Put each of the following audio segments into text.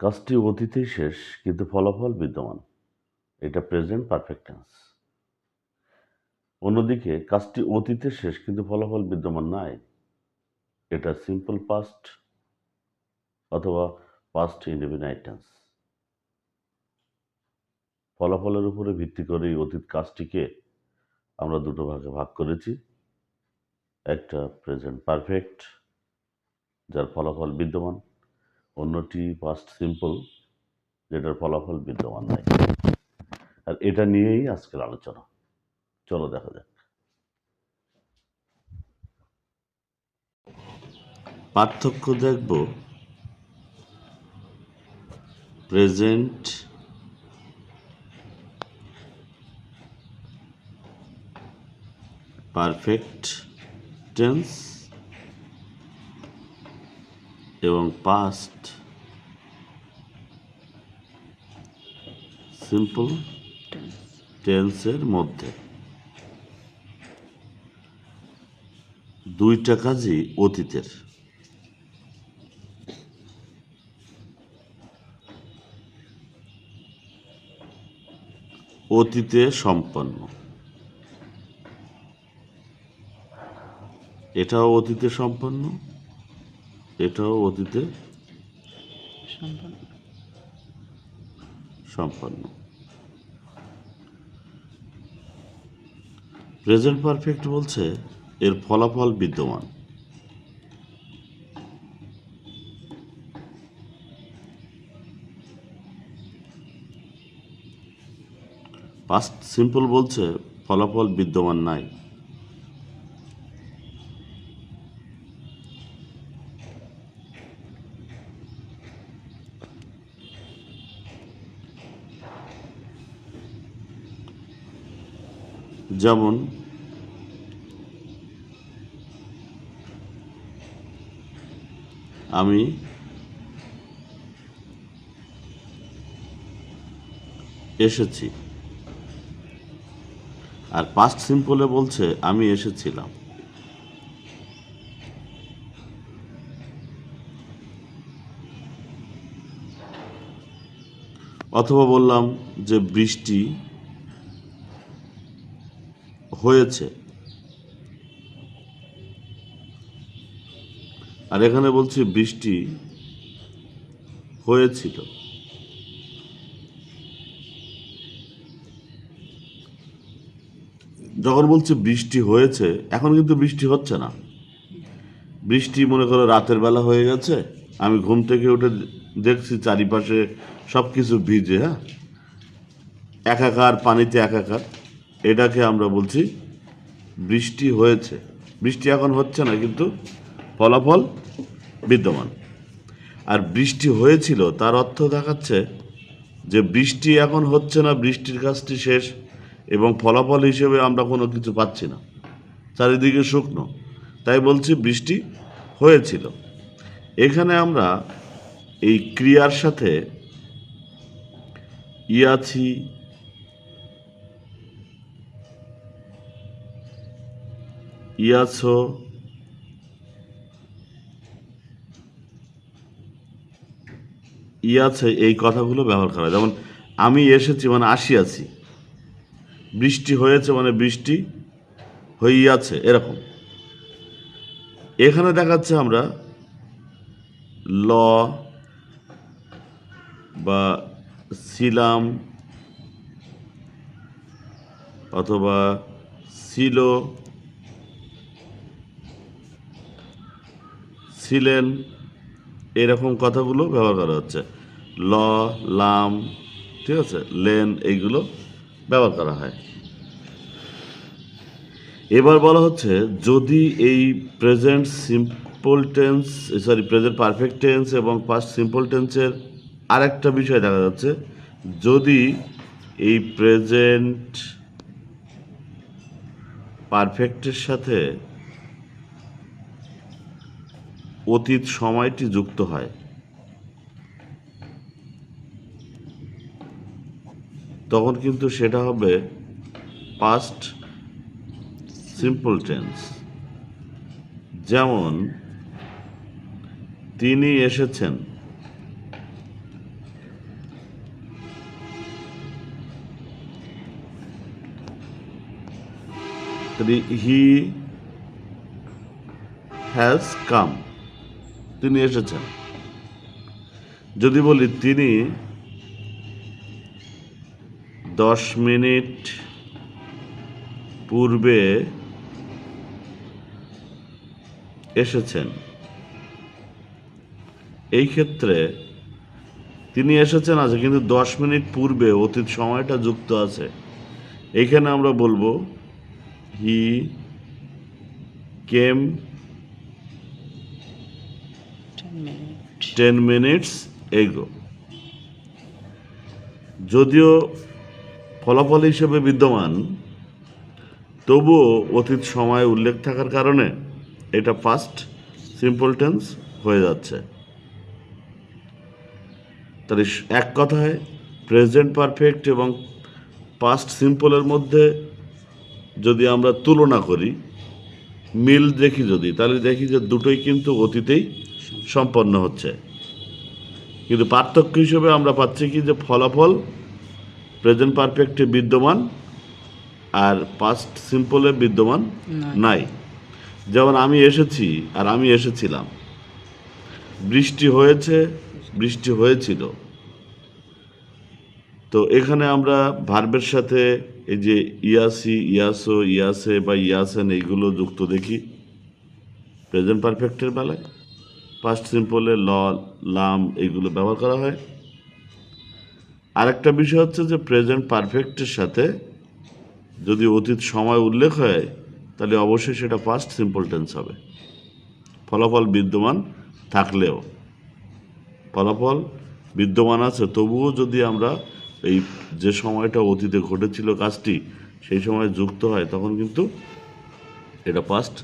কাজটি অতীতেই শেষ, কিন্তু ফলাফল বিদ্যমান। এটা প্রেজেন্ট পারফেক্ট টেন্স অন্যদিকে, কাজটি অতীতে শেষ, কিন্তু ফলাফল বিদ্যমান নাই। এটা সিম্পল পাস্ট অথবা পাস্ট ইনডিফিনাইট টেন্স ফলাফলের উপরে ভিত্তি করে এই অতীত কাজটিকে আমরা দুটো ভাগে ভাগ করেছি। একটা প্রেজেন্ট পারফেক্ট যার ফলাফল বিদ্যমান। অন্যটি পাস্ট সিম্পল যেটার ফলাফল বিদ্যমান নাই। আর এটা নিয়েই আজকের আলোচনা। চলো দেখা যাক। পার্থক্য দেখব। প্রেজেন্ট পারফেক্ট টেন্স এবং পাস্ট সিম্পল টেন্সের মধ্যে। দুইটা কাজই অতীতের। অতীতে সম্পন্ন। এটাও অতীতে সম্পন্ন। এটাও অতীতে সম্পন্ন। প্রেজেন্ট পারফেক্ট বলছে এর ফলাফল বিদ্যমান। পাস্ট সিম্পল বলছে ফলাফল বিদ্যমান নাই। যেমন আমি এসেছি। আর পাস্ট সিম্পলে বলছে আমি এসেছিলাম। অথবা বললাম যে বৃষ্টি হয়েছে। আর এখানে বলছি বৃষ্টি হয়েছিল। যখন বলছি বৃষ্টি হয়েছে, এখন কিন্তু বৃষ্টি হচ্ছে না। বৃষ্টি মনে করো রাতের বেলা হয়ে গেছে, আমি ঘুম থেকে উঠে দেখছি চারিপাশে সব কিছু ভিজে হ্যাঁ? একাকার পানিতে একাকার। এটাকে আমরা বলছি বৃষ্টি হয়েছে। বৃষ্টি এখন হচ্ছে না, কিন্তু ফলাফল বিদ্যমান। আর বৃষ্টি হয়েছিল, তার অর্থ দেখাচ্ছে যে বৃষ্টি এখন হচ্ছে না, বৃষ্টির কাজটি শেষ এবং ফলাফল হিসেবে আমরা কোনো কিছু পাচ্ছি না। চারিদিকে শুকনো। তাই বলছি বৃষ্টি হয়েছিল। এখানে আমরা এই ক্রিয়ার সাথে ইয়াছি ইয়াছো। ইয়াছে এই কথাগুলো ব্যবহার করা। যেমন, আমি এসেছি মানে আসিয়াছি। বৃষ্টি হয়েছে মানে বৃষ্টি হইয়াছে, এরকম। এখানে দেখাচ্ছে আমরা ল বা ছিলাম অথবা ছিল ছিলেন, এরকম কথাগুলো ব্যবহার করা হচ্ছে। ল, লাম, ঠিক আছে? লেন, এইগুলো ব্যবহার করা হয়। এবার বলা হচ্ছে, যদি এই present simple tense, sorry, present perfect tense এবং পাস্ট সিম্পল টেন্সের আরেকটা বিষয় দেখা যাচ্ছে, যদি এই প্রেজেন্ট পারফেক্টের সাথে অতীত সময়টি যুক্ত হয়। তখন কিন্তু সেটা হবে পাস্ট সিম্পল টেন্স যেমন, তিনি এসেছেন। হি হ্যাজ কাম তিনি এসেছেন। যদি বলি তিনি দশ মিনিট পূর্বে এসেছেন। এই ক্ষেত্রে তিনি এসেছেন আছে, কিন্তু দশ মিনিট পূর্বে অতীত সময়টা যুক্ত আছে। এইখানে আমরা বলব, he came ten minute ten minutes ago যদিও ফলাফল হিসেবে বিদ্যমান, তবুও অতীত সময় উল্লেখ থাকার কারণে এটা ফার্স্ট সিম্পল টেন্স হয়ে যাচ্ছে। তাহলে এক কথায় প্রেজেন্ট পারফেক্ট এবং পাস্ট সিম্পলের মধ্যে যদি আমরা তুলনা করি, মিল দেখি যদি, তাহলে দেখি যে দুটোই কিন্তু অতীতেই সম্পন্ন হচ্ছে। কিন্তু পার্থক্য হিসেবে আমরা পাচ্ছি কি যে ফলাফল প্রেজেন্ট পারফেক্টে বিদ্যমান আর পাস্ট সিম্পলে বিদ্যমান নাই। যেমন আমি এসেছি আর আমি এসেছিলাম। বৃষ্টি হয়েছে বৃষ্টি হয়েছিল। তো এখানে আমরা ভার্বের সাথে এই যে ইয়াসি ইয়াসো ইয়াসে বা ইয়াসেন এইগুলো যুক্ত দেখি। প্রেজেন্ট পারফেক্টের বেলায়। পাস্ট সিম্পলে ল লাম এগুলো ব্যবহার করা হয়। আরেকটা বিষয় হচ্ছে যে প্রেজেন্ট পারফেক্টের সাথে যদি অতীত সময় উল্লেখ হয় তাহলে অবশ্যই সেটা পাস্ট সিম্পল টেন্স হবে। ফলাফল বিদ্যমান থাকলেও। ফলাফল বিদ্যমান আছে তবুও যদি আমরা এই যে সময়টা অতীতে ঘটেছিল কাজটি সেই সময় যুক্ত হয় তখন কিন্তু এটা পাস্ট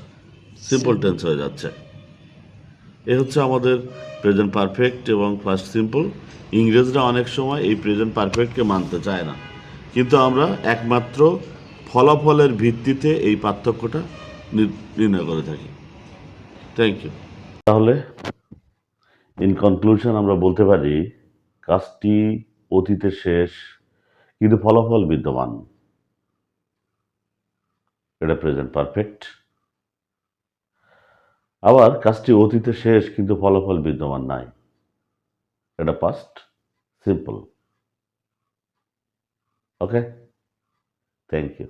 সিম্পল টেন্স হয়ে যাচ্ছে। এ হচ্ছে আমাদের প্রেজেন্ট পারফেক্ট এবং ফার্স্ট সিম্পল ইংরেজরা অনেক সময় এই প্রেজেন্ট পারফেক্টকে মানতে চায় না। কিন্তু আমরা একমাত্র ফলাফলের ভিত্তিতে এই পার্থক্যটা নির- নির্ণয় করে থাকি। থ্যাংক ইউ তাহলে ইন কনক্লুশন আমরা বলতে পারি, কাজটি অতীতে শেষ, কিন্তু ফলাফল বিদ্যমান। এটা প্রেজেন্ট পারফেক্ট আবার কাজটি অতীতে শেষ কিন্তু ফলাফল বিদ্যমান নাই। এটা past simple okay thank you